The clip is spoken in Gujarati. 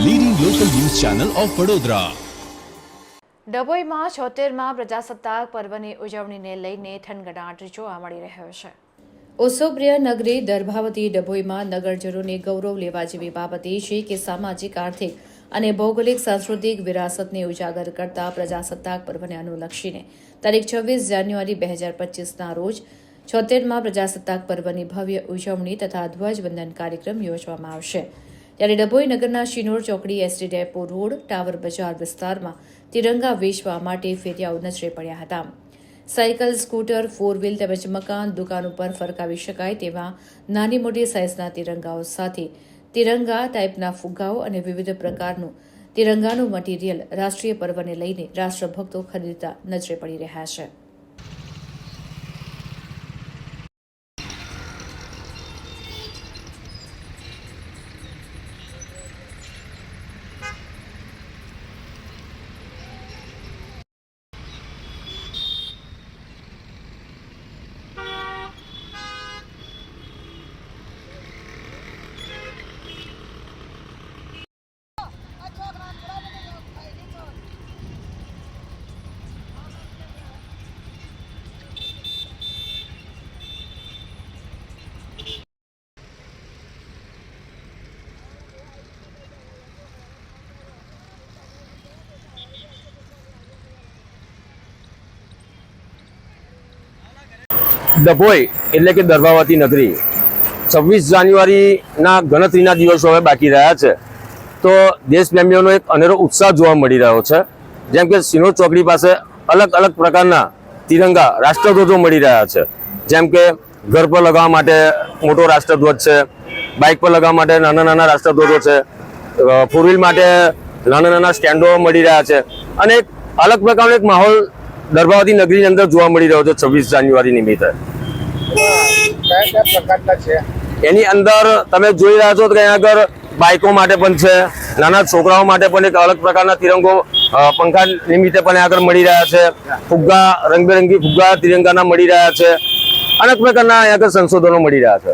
ચેનલ ઓફ વડોદરા ડભોઈમાં છોતેરમાં પ્રજાસત્તાક પર્વની ઉજવણીને લઈને ઠનગડાટ જોવા મળી રહ્યો છે. ઓસોપ્રિય નગરી દર્ભાવતી ડભોઈમાં નગરજનોને ગૌરવ લેવા જેવી બાબત એ છે કે સામાજિક આર્થિક અને ભૌગોલિક સાંસ્કૃતિક વિરાસતને ઉજાગર કરતા પ્રજાસત્તાક પર્વને અનુલક્ષીને તારીખ છવ્વીસ જાન્યુઆરી બે હજાર પચીસના રોજ છોતેરમાં પ્રજાસત્તાક પર્વની ભવ્ય ઉજવણી તથા ધ્વજવંદન કાર્યક્રમ યોજવામાં આવશે. ત્યારે ડભોઈ નગરના શિનોર ચોકડી એસટી ડેપો રોડ, ટાવર બજાર વિસ્તારમાં તિરંગા વેચવા માટે ફેરિયાઓ નજરે પડ્યા હતા. સાયકલ, સ્કૂટર ફોર વ્હીલ તેમજ મકાન દુકાન ઉપર ફરકાવી શકાય તેવા નાની મોટી સાઇઝના તિરંગાઓ સાથે તિરંગા ટાઈપના ફુગ્ગાઓ અને વિવિધ પ્રકારનું તિરંગાનું મટીરીયલ રાષ્ટ્રીય પર્વને લઈને રાષ્ટ્રભક્તો ખરીદતા નજરે પડી રહ્યા છે. ડભોઈ એટલે કે દરવાવતી નગરી. છવ્વીસ જાન્યુઆરીના ગણતરીના દિવસો હવે બાકી રહ્યા છે. તો દેશપ્રેમીઓનો એક અનેરો ઉત્સાહ જોવા મળી રહ્યો છે. જેમ કે સિનોર ચોકડી પાસે અલગ અલગ પ્રકારના તિરંગા રાષ્ટ્રધ્વજો મળી રહ્યા છે. જેમ કે ઘર પર લગાવવા માટે મોટો રાષ્ટ્રધ્વજ છે, બાઇક પર લગાવવા માટે નાના નાના રાષ્ટ્રધ્વજો છે ફોર વ્હીલ માટે નાના નાના સ્ટેન્ડો મળી રહ્યા છે અને એક અલગ પ્રકારનો એક માહોલ દર્ભાવતી નગરીની અંદર જોવા મળી રહ્યો છે છવ્વીસ જાન્યુઆરી નિમિત્તે. કયા કયા પ્રકારના છે? એની અંદર તમે જોઈ રહ્યા છો કે અહીંયા આગળ બાઇકો માટે પણ છે, નાના છોકરાઓ માટે પણ એક અલગ પ્રકારના તિરંગો પંખા નિમિત્તે પણ આગળ મળી રહ્યા છે. ફુગ્ગા, રંગબેરંગી ફુગ્ગા તિરંગાના મળી રહ્યા છે. અનેક પ્રકારના અહીંયા આગળ સંશોધનો મળી રહ્યા છે.